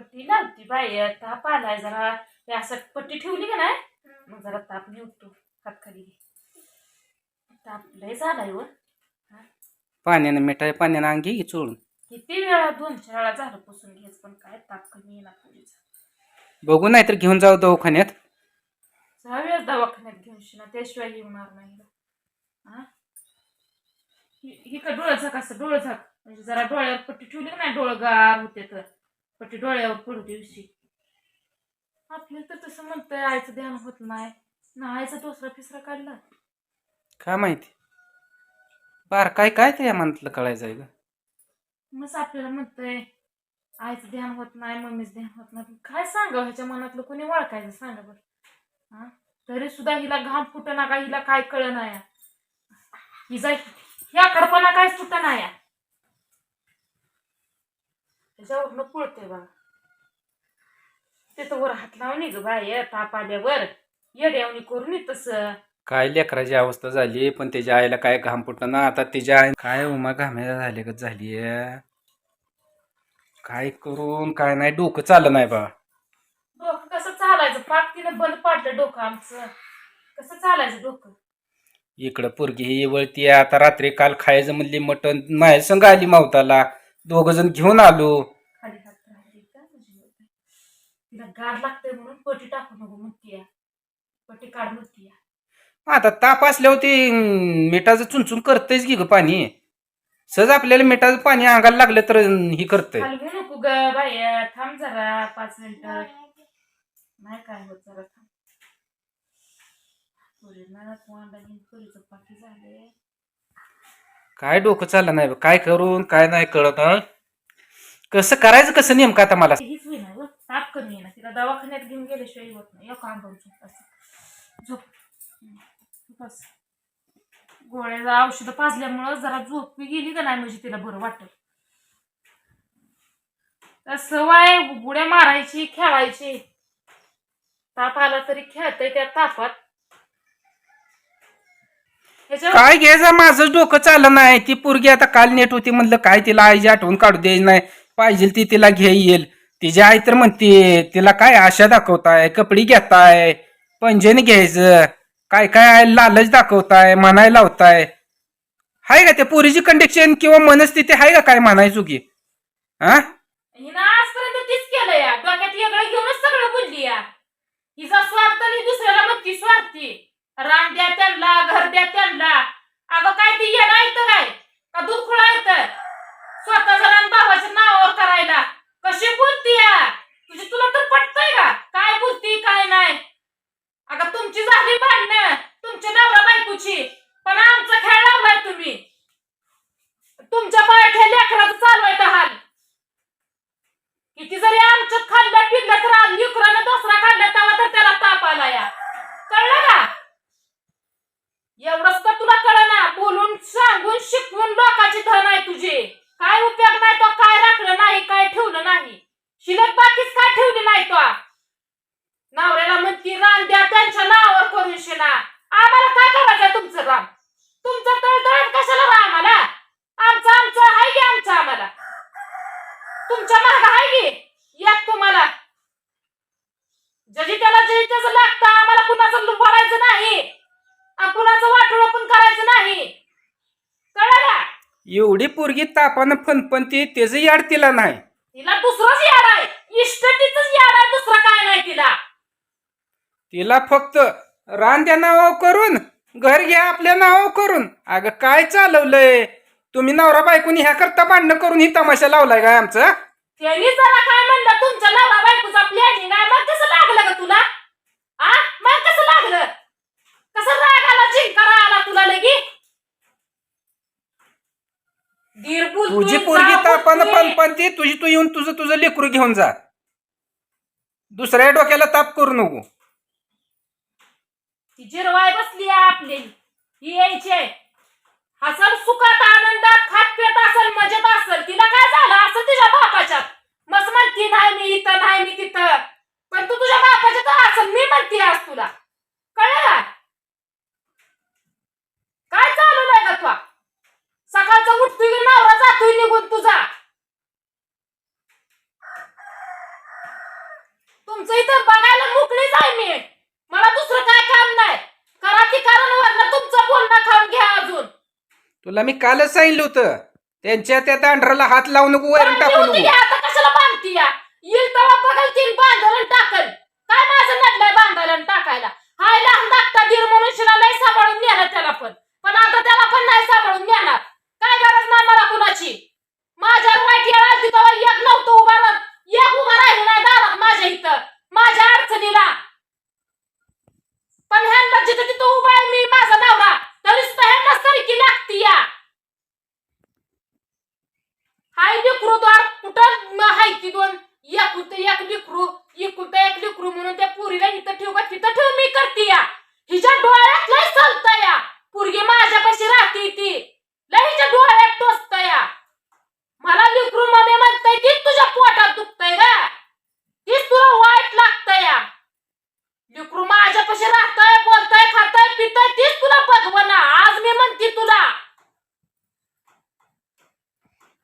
पट्टी लावती बाई ताप आलाय जरा. हे असं पट्टी ठेवली का नाही? मग जरा ताप निघतो हात खाली घे. ताप लय झालाय वर पाण्यानं मिठाई पाण्यानं अंगी घे चोळून. किती वेळा दोन चार वेळा झालं पुसून घ्यायच पण काय ताप कमी येणार पुरीचा. बघू नाही तर घेऊन जाऊ दवाखान्यात. सहाव्या दवाखान्यात घेऊन शिना त्याशिवाय येणार नाही. हा? हि हि का डोळं झाक असं डोळं झाक. म्हणजे जरा डोळ्यावर पट्टी ठेवली का नाही डोळं गार होते तर. पट्टी डोळ्यावर पडू दिवशी. आपल्याला तर तसं म्हणतंय आईचं ध्यान होत नाही. ना आईचा दुसरा फिसरा काढला. काय माहिती? बार काय काय ते या मनातलं कळायचं आहे ग? मग आपल्याला म्हणतंय आईचं ध्यान होत नाही मम्मीचं ध्यान होत नाही. काय सांगावं ह्याच्या मनातलं? कोणी ओळखायचं? सांगा बरं. हा? तरी सुद्धा हिला घाम फुटना का हिला काय कळ नाही हिचा ह्याकडपणा काय सुट नाही ह्याच्यावरनं पळतोय बघा तिथं वर हात लावून ग बाय ताप आल्यावर. येड्यावणी करून ये तसं. काय लेकराची अवस्था झाली पण त्याच्या आईला काय घाम फुटना आता तिच्या आई काय उमा घाम्या झाली का झाली काय करून काय नाही डोकं चाललं नाही बा. डोकं कसं चालायचं? पाक तिनं बंद पाडलं डोकं आमचं. कसं चालायचं डोकं? इकडं पोरगी ही वळती आता रात्री काल खायचं म्हणली मटण माझ्या संग आली मावताला. दोघ जण घेऊन आलो. खाली हात राहिली का होतंय. तिला गाड लागते म्हणून पटी टाकू नको म्हणतीया. पटी काढ म्हणतीया. आता ताप असल्यावर ते अं, मिठाचं चुनचुन करतेच की ग पाणी? सहज आपल्याला मिठाचं पाणी अंगाला लागलं तर ही करतंय. खाली घेऊ नको ग बाय थांब जरा पाच मिनिट. नाही काय होत जरा थांब. पोरींना तोंडा घेऊन पोरीचं पाठी झाले काय डोकं चाललं नाही बा. काय करून काय नाही कळत हं? कसं करायचं कसं नेमकं आता मला? हीच होईना ग ताप कमी आहे तिला दवाखान्यात घेऊन गेल्याशिवाय होत नाही. एक अंगावर झोप असं झोप. हम्म. बस. गोळ्या औषधं पाजल्यामुळं जरा झोप बी गेली का नाही म्हणजे तिला बरं वाटत सवय गुड्या मारायची खेळायची. ताप आला तरी खेळतय त्या तापात. ह्याच्यावर काय घ्यायचं माझं डोकं चाललं नाही. ती पोरगी आता काल नेट होती म्हणलं काय तिला आईची आठवण काढू द्यायची नाही पाहिजे ती तिला घे येईल. तिची आई तर म्हणते तिला काय आशा दाखवताय कपडे घेताय पंजन घ्यायचं काय काय आहे लालच दाखवताय म्हणायला लावताय. हाय का त्या पोरीची कंडिक्शन किंवा मनस्थिती आहे का काय म्हणायचो की हा? हिनं आजपर्यंत तीच केलं या. डोक्यात वेगळं घेऊनच सगळं बोलली या. हिचा स्वार्थ नाही दुसऱ्याला म्हणती स्वार्थी. रान द्या त्यांना घर द्या त्यांना अगं काय ती येणं येतं काय का दूध खुळा येतं स्वतःच्या रान भावाच्या नावावर करायला कशी बोलती या तुझी तुला तर पटतंय का काय बोलती काय नाही अगं तुमची झाली भांडणं तुमच्या नवरा बायकोची पण आमचा खेळ लावलाय तुम्ही तुमच्या पायाच्या लेकराचं चालवायचं हाल किती जरी आमच्यात खाल्लं पिल्लं तर आज लेकरानं दसरा काढला तेव्हा तर त्याला ताप आला या कळलं का एवढंच तर तुला कळ ना बोलून सांगून शिकवून लोकांची धन आहे तुझी काय उपयोग नाही तो काय राखलं नाही काय ठेवलं नाही शिल्लक बाकीच काय ठेवली नाही तो नवऱ्याला म्हणती रान द्या त्यांच्या नावावर करून शिना आम्हाला काय करायचं तुमचं राम? तुमचं तळतळ कशाला राम आम्हाला आमचं आमचं आहे की आमचं आम्हाला? तुमच्या माग आहे की? यात तुम्हाला. जरी त्याला जरी त्याचं लागतं आम्हाला कुणाचं लुबाडायचं नाही. कुणाचं वाटोळ पण करायचं नाही. कळलं एवढी पोरगी तापानं फनफनती त्याचं याड तिला नाही. तिला दुसरंच याड आहे. इष्टटीच याड आहे दुसरं काय नाही तिला. तिला फक्त रान त्या नावावर करून घर घ्या आपल्या नावावर करून. अगं काय चालवलंय? तुम्ही नवरा बायकोनी ह्या करता भांडणं करून ही तमाशा लावलाय काय आमचा? त्यांनी जरा काय म्हणलं? तुमच्या नवरा बायकोचा प्लॅनिंग आहे. मग कसं लागलं का तुला? आ? मग कसं लागलं? कसं राग आला आला तुला लगी? दीर बोलतोय, तुझी पोरगी जा तापानं बोलतोय. फनफनती तुझी तू येऊन तुझं तुझं लेकरू घेऊन जा. दुसऱ्या डोक्याला ताप करू नको. ती जिरवाय बसली आहे आपली. ही यायची आहे. हसल सुखात आनंदात खात पेत असल मजेत असल तिला काय झालं? असं तुझ्या बापाच्यात. मस म्हणती नाही मी इथं नाही मी तिथं. पण तू तुझ्या बापाच्यात असल मी म्हणती आज तुला. कळलं का? काय चालू नाही का तुला सकाळचा उठतोय की नवरा जातोय निघून तुझा तुमचं इथं बघायला मोकळीच आहे मी मला दुसरं काय काम नाही करा ती कारण वरनं तुमचं बोलणं खाऊन घ्या अजून तुला मी कालच सांगितलं होतं. त्यांच्या त्या दांडराला हात लावू नको वैरण बांधली टाकू होती की नको आता कशाला बांधती या? येईल तेव्हा बघल तीन बांधल आणि टाकल. काय माझं नडलंय बांधायला आणि टाकायला? हाय लहान धाकटा दीर म्हणून शिला लय सांभाळून नेलं त्याला पण. पण आता त्याला पण नाही सांभाळून नेणार. काय गरज नाही मला कुणाची? माझ्यावर वाईट आलती तेव्हा एक नव्हतं उभा राहत एक उभा राहिलं नाही दारात माझ्या इथं माझ्या अडचणीला पण ह्यांना जिथं तिथं उभा आहे मी माझा नवरा तरी सुद्धा ह्यांनाच तरी की लागती या हाय लेकरू द्वार कुठं म- हाय ती दोन एकुलत एक लेकरू एकुलत एक लेकरू म्हणून त्या पुरीला इथं ठेवू का तिथं ठेव मी करते या हिच्या डोळ्यात लय चालतं या पुरगी माझ्यापाशी राहते ती लय हिच्या डोळ्यात टोचत या मला लेकरू मम्मी म्हणताय तीच तुझ्या पोटात दुखतंय का तीच तुला वाईट लागतं या लेकरू माझ्यापाशी राहतंय बोलताय खाताय पिताय तीच तुला बघवना आज मी म्हणते तुला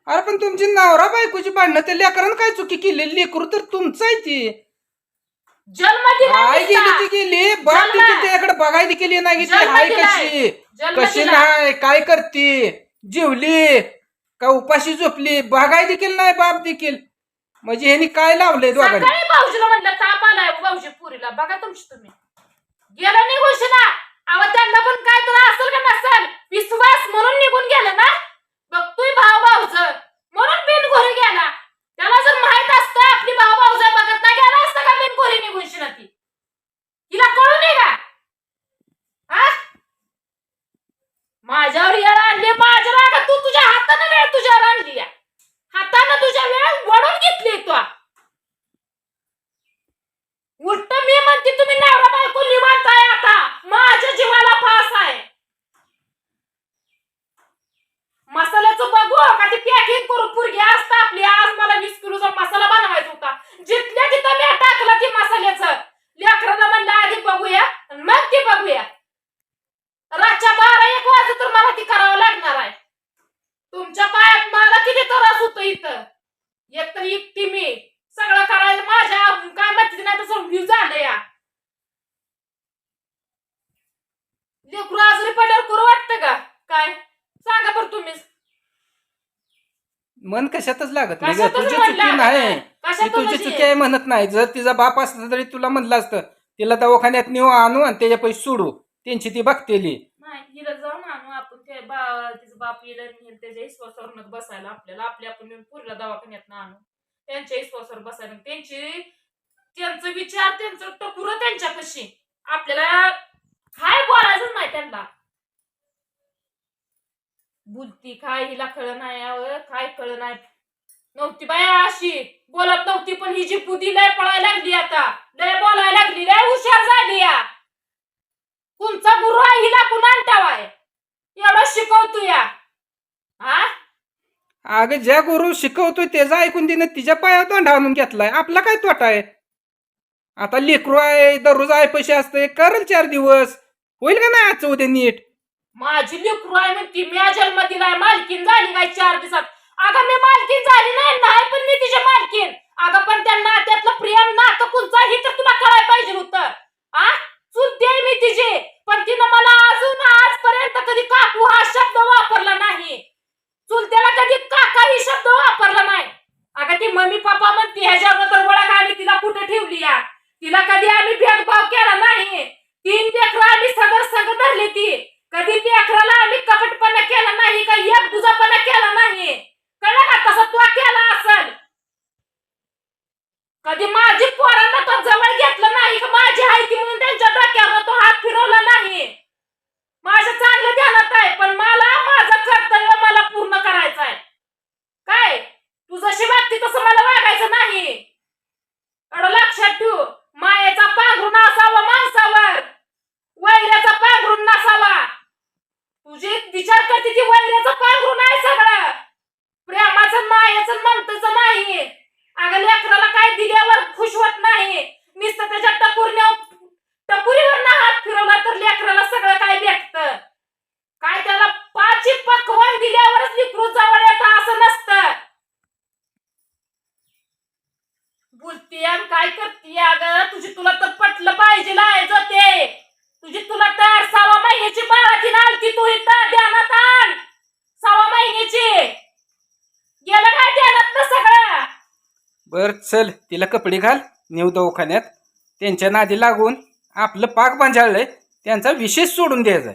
अरे पण तुमची नवरा बायकोची भांडणं त्या लेकरानं काय चुकी केली लेकरू तर तुमचं आहे ती. जन्म गेली नुसता. ती गेली. जन्म. त्याच्याकडे बघायला गेली नाही गेली जन्म हाय दिलाय. कशी जन्म कशी. नाही? काय करते? जेवली? का उपाशी झोपली? बघाय देखील नाही बाप देखील. म्हणजे ह्यांनी काय लावलंय दोघांनी? सकाळी भाऊजीला म्हणलं ताप आलाय भाऊजी पुरीला. बघा तुमची तुम्ही. गेलं निघून ना अहो त्यांना पण काय तर असेल का नसेल? विश्वास म्हणून निघून गेलं ना? बघतोय भाऊ भाऊज म्हणून बिनखोरी गेला. त्याला जर माहीत असतं आपली भाऊ भाऊज बघत नाही गेला असतं का बिनखोरी निघून शिरती ती तिला कळू नये का हा माझ्यावर येळ आणली माझ्या रागा तू तुझ्या हाताने वेळ तुझ्यावर आणली या. हातानं तुझ्या वेळ वळून घेतली तू उलट मी म्हणते तुम्ही नवरा बायको निवांत आहे आता माझ्या जीवाला फास आहे मसाल्याचं बघू का ती पॅकिंग करू पुरगी असता आपली आज मला वीस किलोचा मसाला बनवायचा होता जिथल्या तिथं मी टाकला ती मसाल्याचं लेकराला म्हणलं आधी बघूया आणि मग ती बघूया रातच्या बारा एक वाजता तर मला ती करावं लागणार आहे तुमच्या पायात मला किती त्रास होतो इथं एक तर एकटी मी सगळं करायला माझ्या काय माहिती नाही तसं व्ह्यू झालं या लेकरू आजारी पडल्यावर करू वाटतं का काय सांगा बरं तुम्हीच मन कशातच लागत नाही. ग. कशातच तुझी चुकी लागत नाही. नाही. ती तुझी म्हणजे? चुकी आहे म्हणत नाही. जर तिचा बाप असता तरी तुला म्हणलं असतं. तिला दवाखान्यात नेऊ आणू आणि त्याच्या पैसे सोडू. त्यांची ती बघतेली. नाही हिला जाऊन आणू. आपण ते बा तिचं बाप येईल आणि त्याच्या विश्वासावर बसायला आपल्याला. आपल्या आपण पुरीला दवाखान्यात आणू. त्यांच्या विश्वासावर बसायला. त्यांची त्यांचं विचार त्यांचं टकुर त्यांच्यापाशी. आपल्याला काय बोलायचं नाही त्यांना. बुलती काय हिला कळ नाही काय कळ नाही. नव्हती बाय अशी. बोलत नव्हती पण ही जी बुद्धी लय पळायला लागली आता. लय बोलायला लागली लय हुशार झाली या. कोणचा गुरु आहे हिला कुणा आणतावाय? एवढं शिकवतो या. हा अगं ज्या गुरु शिकवतोय त्याचा ऐकून तिने तिच्या पायात तोंड आणून घेतलाय. आपला काय तोटा आहे? आता लेकरू आहे दररोज आहे पैसे असते करेल चार दिवस. होईल का नाही आजचं उद्या नीट? माझी लेकरू आहे म्हणती मी जन्म दिलाय मालकीन झाली काय चार दिवसात. अगं मी मालकीन झाली नाही नाही पण मी तिची मालकीन अगं पण त्या नात्यातलं प्रेम नातं कोणचं तर तुला कळायला पाहिजे होतं आ चुलते मी तिची पण तिनं मला अजून आजपर्यंत कधी काकू हा शब्द वापरला नाही चुलत्याला कधी काका ही शब्द वापरला नाही अगं ती मम्मी पप्पा म्हणते ह्याच्यावर तर ओळख आली तिला कुठे ठेवली या तिला कधी आम्ही भेदभाव केला नाही तीन लेकरं आम्ही सदर संग धरली ती कधी लेकराला आम्ही कपटपणा केला नाही का एक बुजापणा केला नाही कळलं का तसं तू केला असल कधी माझी पोरांना तो जवळ घेतलं नाही का माझी आहे ती म्हणून त्यांच्या डोक्यावर तो हात फिरवला नाही माझं चांगलं ध्यानात आहे पण मला माझं कर्तव्य मला पूर्ण करायचं आहे काय तू जशी वागती तसं मला वागायचं नाही एवढं लक्षात ठेव मायेचा पांघरून असावा माणसावर वैऱ्याचा पांघरून नसावा तुझी विचार करते ती वैऱ्याचं पांघरून आहे सगळं प्रेमाचं मायेचं ममतेचं नाही अगं लेकराला काय दिल्यावर खुश होत नाही नुसतं त्याच्या टपुरण्या टपुरीवर ना हात फिरवला तर लेकराला सगळं काय भेटत? काय त्याला पाची पकवान दिल्यावरच लेकरू जवळ येतं असं नसतं. बोलतीय काय करते अगं? तुझी तुला तर पटलं पाहिजे लाय जाते तुझी तुला तर सहा महिन्याची बाळाची आलती तू इथं ध्यानात आण सहा महिन्याची गेलं काय ध्यानात ना सगळं तर चल तिला कपडे घाल नेऊ दवाखान्यात. त्यांच्या नादी लागून आपलं पाक बांजाळलंय त्यांचा विशेष सोडून द्यायचा